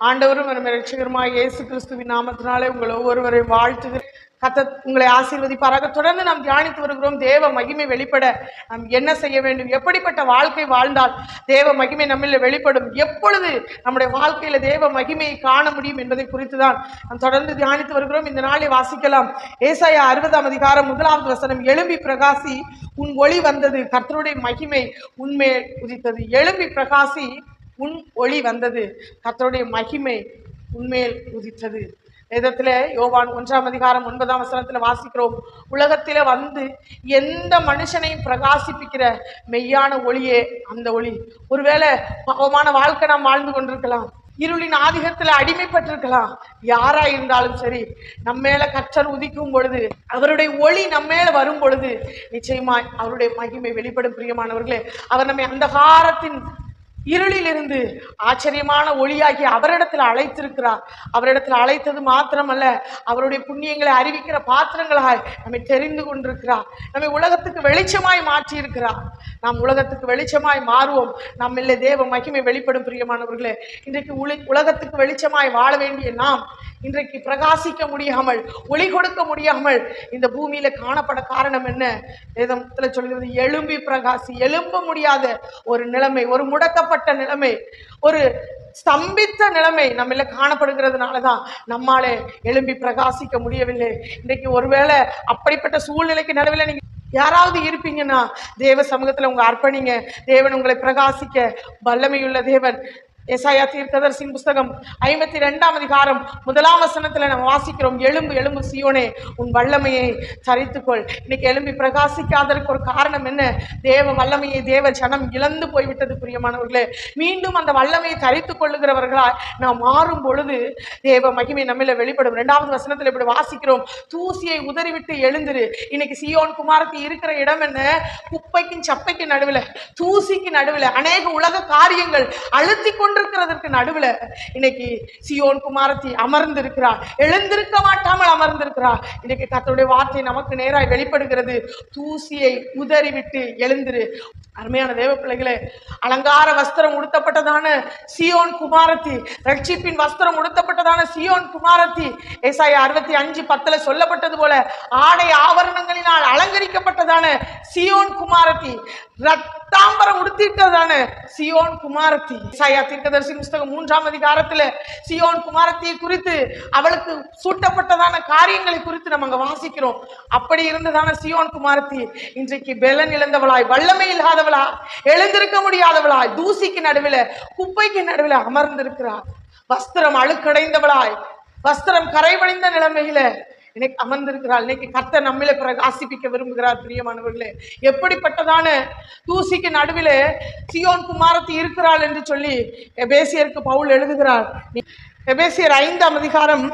ஆண்டவரும் வரும் ரட்சகருமாய் இயேசு கிறிஸ்துவின் நாமத்தினாலே உங்கள் ஒவ்வொருவரையும் வாழ்த்துகிறேன். கத்த உங்களை ஆசீர்வதிப்பாராக. தொடர்ந்து நாம் தியானித்து வருகிறோம். தேவ மகிமை வெளிப்பட நாம் என்ன செய்ய வேண்டும்? எப்படிப்பட்ட வாழ்க்கை வாழ்ந்தால் தேவ மகிமை நம்மில் வெளிப்படும்? எப்பொழுது நம்முடைய வாழ்க்கையில தேவ மகிமையை காண முடியும் என்பதை குறித்து தான் நாம் தொடர்ந்து தியானித்து வருகிறோம். இந்த நாளை வாசிக்கலாம். ஏசாயா அறுபதாம் அதிகாரம் முதலாவது வசனம். எழும்பி பிரகாசி உன் ஒளி வந்தது. கர்த்தருடைய மகிமை உண்மை உதித்தது. எழும்பி பிரகாசி உன் ஒளி வந்தது. கத்தருடைய மகிமை உன்மேல் உதித்தது. வேதத்தில் யோவான் ஒன்றாம் அதிகாரம் ஒன்பதாம் வசனத்தில் வாசிக்கிறோம். உலகத்தில் வந்து எந்த மனுஷனையும் பிரகாசிப்பிக்கிற மெய்யான ஒளியே அந்த ஒளி. ஒருவேளை பாவமான வாழ்க்கை நாம் வாழ்ந்து கொண்டிருக்கலாம். இருளின் ஆதிக்கத்தில் அடிமைப்பட்டிருக்கலாம். யாரா இருந்தாலும் சரி நம்ம மேல கற்றல் உதிக்கும் பொழுது அவருடைய ஒளி நம்ம மேல வரும் பொழுது நிச்சயமாய் அவருடைய மகிமை வெளிப்படும் பிரியமானவர்களே. அவர் நம்மை அந்த காரத்தின் இருளிலிருந்து ஆச்சரியமான ஒளியாகி அவரிடத்தில் அழைத்திருக்கிறார். அவரிடத்தில் அழைத்தது மாத்திரமல்ல அவருடைய புண்ணியங்களை அறிவிக்கிற பாத்திரங்களாய் நம்மை தெரிந்து கொண்டிருக்கிறார். நம்மை உலகத்துக்கு வெளிச்சமாய் மாற்றி இருக்கிறார் நாம் உலகத்துக்கு வெளிச்சமாய் மாறுவோம். நம்மிலே தேவ மகிமை வெளிப்படும் பிரியமானவர்களே. இன்றைக்கு உலி உலகத்துக்கு வெளிச்சமாய் வாழ வேண்டிய நாம் இன்றைக்கு பிரகாசிக்க முடியாமல் ஒளி கொடுக்க முடியாமல் இந்த பூமியில காணப்பட காரணம் என்ன? வேதத்துல சொல்கிறது எழும்பி பிரகாசி எழும்ப முடியாத ஒரு நிலைமை ஒரு முடக்கப்பட்ட நிலைமை ஒரு ஸ்தம்பித்த நிலைமை நம்மள காணப்படுகிறதுனால தான் நம்மாலே எழும்பி பிரகாசிக்க முடியவில்லை. இன்றைக்கு ஒருவேளை அப்படிப்பட்ட சூழ்நிலைக்கு நடுவில் நீங்க யாராவது இருப்பீங்கன்னா தேவ சமூகத்துல உங்க அர்ப்பணிங்க தேவன் உங்களை பிரகாசிக்க வல்லமையுள்ள தேவன். எசாயா தீர்க்கதரிசின் புஸ்தகம் ஐம்பத்தி ரெண்டாம் அதிகாரம் முதலாம் வசனத்துல நம்ம வாசிக்கிறோம். எலும்பு எலும்பு சியோனே உன் வல்லமையை சரித்துக்கொள். இன்னைக்கு எலும்பி பிரகாசிக்காததற்கு ஒரு காரணம் என்ன? தேவ வல்லமையை தேவ ஜனம் இழந்து போய்விட்டது பிரியமானவர்களே. மீண்டும் அந்த வல்லமையை தரித்துக் கொள்ளுகிறவர்களாய் நாம் மாறும் பொழுது தேவ மகிமை நம்மில வெளிப்படும். இரண்டாவது வசனத்துல இப்படி வாசிக்கிறோம். தூசியை உதறிவிட்டு எழுந்துரு. இன்னைக்கு சியோன் குமாரத்தி இருக்கிற இடம் என்ன? குப்பைக்கும் சப்பைக்கும் நடுவில் தூசிக்கு நடுவில் அநேக உலக காரியங்கள் அழுத்தி கொண்டு கொண்டிருக்கிறதற்கு நடுவுல இன்னைக்கு சியோன் குமாரத்தி அமர்ந்திருக்கிறார் எழுந்திருக்க மாட்டாமல் அமர்ந்திருக்கிறார் இன்னைக்கு கர்த்தருடைய வார்த்தை நமக்கு நேராக வெளிப்படுகிறது. தூசியை உதறிவிட்டு எழுந்திரு. அருமையான தேவ பிள்ளைகளே அலங்கார வஸ்திரம் உடுத்தப்பட்டதான சியோன் குமாரத்தி ரட்சிப்பின் வஸ்திரம் உடுத்தப்பட்டதான சியோன் குமாரத்தி ஏசாயா அறுபத்தி அஞ்சு பத்துல சொல்லப்பட்டது போல ஆடை ஆவரணங்களினால் அலங்கரிக்கப்பட்டதான சியோன் குமாரத்தி தாம்பரம் உடுத்திட்டதான சியோன் குமாரத்தி. ஏசாயா தீர்க்கதரிசி புஸ்தகம் மூன்றாம் அதிகாரத்துல சியோன் குமாரத்தியை குறித்து அவளுக்கு சூட்டப்பட்டதான காரியங்களை குறித்து நம்ம அங்க வாசிக்கிறோம். அப்படி இருந்ததான சியோன் குமாரத்தி இன்றைக்கு பெலன் இழந்தவளாய் வல்லமை இல்லாதவளா எழுந்திருக்க முடியாதவளாய் தூசிக்கு நடுவில் குப்பைக்கு நடுவில் அமர்ந்திருக்கிறார். வஸ்திரம் அழுக்கடைந்தவளாய் வஸ்திரம் கரைவடைந்த நிலைமையில இன்னைக்கு அமர்ந்திருக்கிறாள். இன்னைக்கு கத்த நம்மளே பிரகாசிப்பிக்க விரும்புகிறார் பிரியமானவர்களே. எப்படிப்பட்டதான தூசிக்கு நடுவில் சியோன் குமாரத்தி இருக்கிறாள் என்று சொல்லி எபேசியருக்கு பவுல் எழுதுகிறார். எபேசியர் ஐந்தாம் அதிகாரம்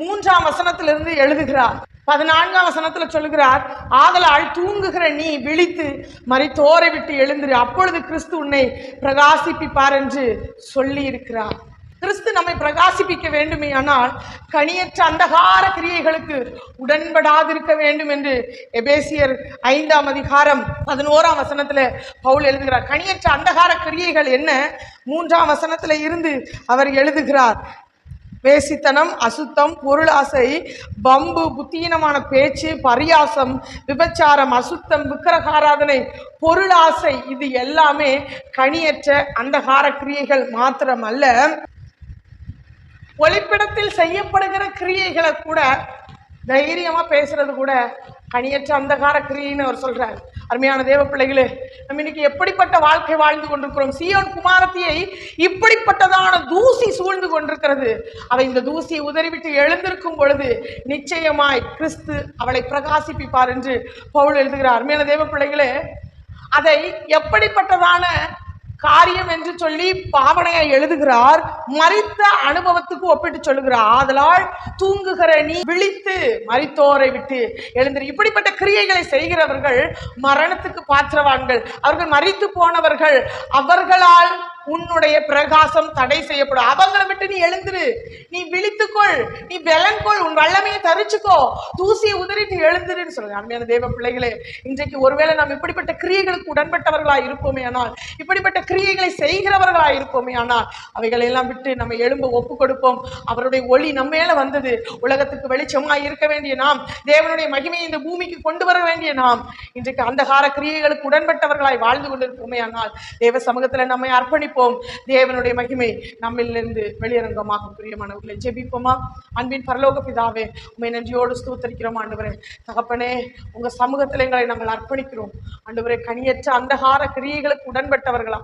மூன்றாம் வசனத்திலிருந்து எழுதுகிறார். பதினான்காம் வசனத்துல சொல்லுகிறார் ஆதலால் தூங்குகிற நீ விழித்து மறித்தோரை விட்டு எழுந்துரு. அப்பொழுது கிறிஸ்து உன்னை பிரகாசிப்பிப்பார் என்று சொல்லி இருக்கிறார் கிறிஸ்து நம்மை பிரகாசிப்பிக்க வேண்டுமே ஆனால் கனியற்ற அந்தகார கிரியைகளுக்கு உடன்படாதிருக்க வேண்டும் என்று எபேசியர் ஐந்தாம் அதிகாரம் பதினோராம் வசனத்துல பவுல் எழுதுகிறார். கனியற்ற அந்தகார கிரியைகள் என்ன? மூன்றாம் வசனத்துல இருந்து அவர் எழுதுகிறார். வேசித்தனம் அசுத்தம் பொருளாசை பம்பு புத்தீனமான பேச்சு பரியாசம் விபச்சாரம் அசுத்தம் விக்கிரகாராதனை பொருளாசை இது எல்லாமே கனியற்ற அந்தகார கிரியைகள் மாத்திரமல்ல. ஒளிப்பிடத்தில் செய்யப்படுகிற கிரியைகளை கூட தைரியமா பேசுறது கூட கனியற்ற அந்தகார கிரியைன்னு அவர் சொல்றார். அருமையான தேவ பிள்ளைகளே நம்ம இன்னைக்கு எப்படிப்பட்ட வாழ்க்கை வாழ்ந்து கொண்டிருக்கிறோம்? சியோன் குமாரத்தியை இப்படிப்பட்டதான தூசி சூழ்ந்து கொண்டிருக்கிறது. அவை இந்த தூசியை உதறிவிட்டு எழுந்திருக்கும் பொழுது நிச்சயமாய் கிறிஸ்து அவளை பிரகாசிப்பிப்பார் என்று பவுல் எழுதுகிறார். அருமையான தேவ பிள்ளைகளே அதை எப்படிப்பட்டதான காரியம் என்று சொல்லி பாவனையை எழுதுகிறார். மறித்த அனுபவத்துக்கு ஒப்பிட்டு சொல்லுகிறார். ஆதலால் தூங்குகிற நீ விழித்து மறித்தோரை விட்டு எழுந்திரு. இப்படிப்பட்ட கிரியைகளை செய்கிறவர்கள் மரணத்துக்கு பாத்திரவான்கள். அவர்கள் மறித்து போனவர்கள் அவர்களால் உன்னுடைய பிரகாசம் தடை செய்யப்படும். அவங்கள விட்டு நீ எழுந்துரு. நீ விழித்துக்கொள். நீ பெலன்கொள் உன் வல்லமையை தரிச்சுக்கோ. தூசியை உதறிட்டு எழுந்துருன்னு சொல்லுங்க. அருமையான தேவ பிள்ளைகளே இன்றைக்கு ஒருவேளை நாம் இப்படிப்பட்ட கிரியைகளுக்கு உடன்பட்டவர்களாய் இருப்போமே ஆனால் இப்படிப்பட்ட கிரியைகளை செய்கிறவர்களா இருப்போமே ஆனால் அவைகளையெல்லாம் விட்டு நம்ம எழும்ப ஒப்பு கொடுப்போம். அவருடைய ஒளி நம்ம மேல வந்தது. உலகத்துக்கு வெளிச்சமாய் இருக்க வேண்டிய நாம் தேவனுடைய மகிமையை இந்த பூமிக்கு கொண்டு வர வேண்டிய நாம் இன்றைக்கு அந்தகார கிரியைகளுக்கு உடன்பட்டவர்களாய் வாழ்ந்து கொண்டிருப்போமே ஆனால் தேவ சமூகத்துல நம்மை அர்ப்பணிப்போம். தேவனுடைய மகிமை நம்மிலிருந்து வெளியரங்கமாக பிரியமானவர்களை ஜெபிப்போமா? அன்பின் பரலோக பிதாவே உண்மை நன்றியோடு ஸ்தூத்தரிக்கிறோம் ஆண்டவரே. தகப்பனே உங்கள் சமூகத்தில் எங்களை நாங்கள் அர்ப்பணிக்கிறோம். ஆண்டவரே கனியற்ற அந்தகார கிரியைகளுக்கு உடன்பட்டவர்களா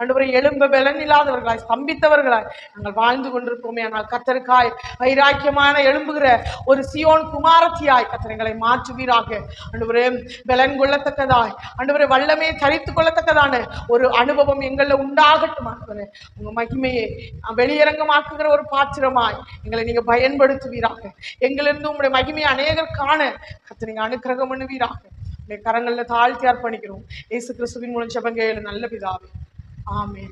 ஆண்டவரே எலும்ப பலன் இல்லாதவர்களாய் ஸ்தம்பித்தவர்களாய் நாங்கள் வாழ்ந்து கொண்டிருப்போமே. ஆனால் கத்தருக்காய் வைராக்கியமான எழும்புகிற ஒரு சியோன் குமாரத்தியாய் கத்தர் மாற்றுவீராக. ஆண்டவரே பலன் கொள்ளத்தக்கதாய் ஆண்டவரே வல்லமே தரித்து கொள்ளத்தக்கதான ஒரு அனுபவம் எங்களில் உண்டாகட்டும். ஆண்டவரே உங்க மகிமையை வெளியரங்கமாக்குகிற ஒரு பாத்திரமாய் எங்களை நீங்க பயன்படுத்துவீராக. எங்களிருந்து உங்களுடைய மகிமையை அநேகர் காண கத்து நீங்க அனுக்கிரகம் பண்ணுவீராக. உங்களுடைய கரங்களில் தாழ்த்தி அர்ப்பணிக்கிறோம். இயேசு கிறிஸ்துவின் மூலம் ஜெபங்கேளு நல்ல பிதாவே. ஆமே